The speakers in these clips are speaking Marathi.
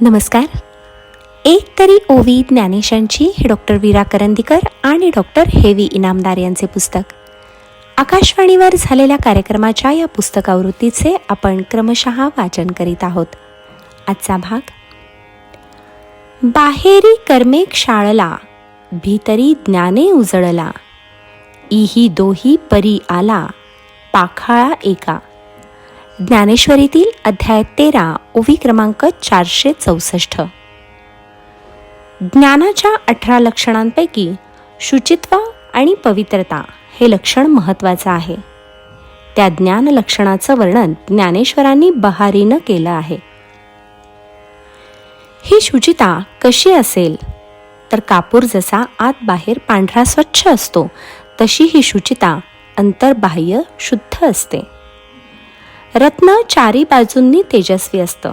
नमस्कार. एक तरी ओवी ज्ञानेशांची हे डॉक्टर वीरा करंदीकर आणि डॉक्टर हेवी इनामदार यांचे पुस्तक. आकाशवाणीवर झालेल्या कार्यक्रमाच्या या पुस्तकावृत्तीचे आपण क्रमशः वाचन करीत आहोत. आजचा भाग. बाहेरी कर्मे क्षाळला भीतरी ज्ञाने उजळला. इही दोही परी आला पाखाळा एका. ज्ञानेश्वरीतील अध्याय तेरा ओवी क्रमांक चारशे चौसष्ट. ज्ञानाच्या अठरा लक्षणांपैकी शुचित्व आणि पवित्रता हे लक्षण महत्त्वाचं आहे. त्या ज्ञान लक्षणाचं वर्णन ज्ञानेश्वरांनी बहारीनं केलं आहे. ही शुचिता कशी असेल? तर कापूर जसा आत बाहेर पांढरा स्वच्छ असतो तशी ही शुचिता अंतर्बाह्य शुद्ध असते. रत्न चारी बाजूंनी तेजस्वी असतं.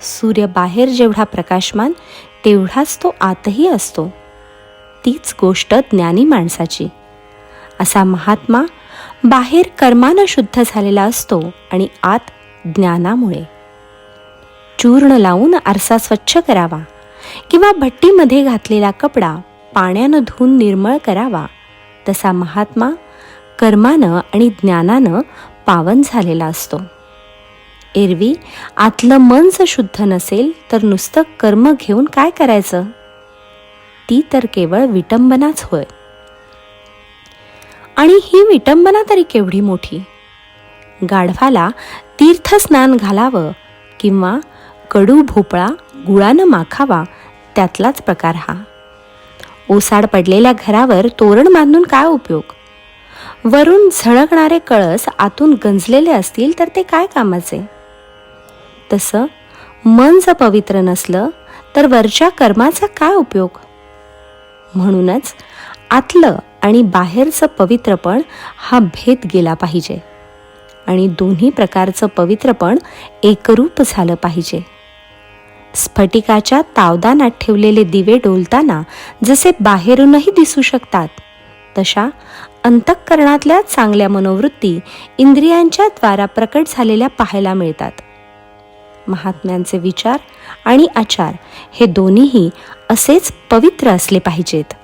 सूर्य बाहेर जेवढा प्रकाशमान तेवढाच तो आतही असतो. तीच गोष्ट ज्ञानी माणसाची. असा महात्मा बाहेर कर्मानं शुद्ध झालेला असतो आणि आत ज्ञानामुळे. चूर्ण लावून आरसा स्वच्छ करावा किंवा भट्टीमध्ये घातलेला कपडा पाण्यानं धुवून निर्मळ करावा तसा महात्मा कर्मानं आणि ज्ञानानं पावन झालेला असतो. एरवी आतलं मन जर शुद्ध नसेल तर नुसतं कर्म घेऊन काय करायचं? ती तर केवळ विटंबनाच होय. आणि ही विटंबना तरी केवढी मोठी? गाढवाला तीर्थस्नान घालावं किंवा कडू भोपळा गुळानं माखावा त्यातलाच प्रकार हा. ओसाड पडलेल्या घरावर तोरण बांधून काय उपयोग? वरून झळकणारे कळस आतून गंजलेले असतील तर ते काय कामाचे? तसं मन जर पवित्र नसलं तर वरच्या कर्माचा काय उपयोग? म्हणूनच आतलं आणि बाहेरचं पवित्रपण हा भेद गेला पाहिजे आणि दोन्ही प्रकारचं पवित्रपण एकरूप झालं पाहिजे. स्फटिकाच्या तावदानात ठेवलेले दिवे डोलताना जसे बाहेरूनही दिसू शकतात तशा अंतःकरणातल्या चांगल्या मनोवृत्ती इंद्रियांच्या द्वारा प्रकट झालेल्या पाहायला मिळतात. महात्म्यांचे विचार आणि आचार हे दोन्हीही असेच पवित्र असले पाहिजेत.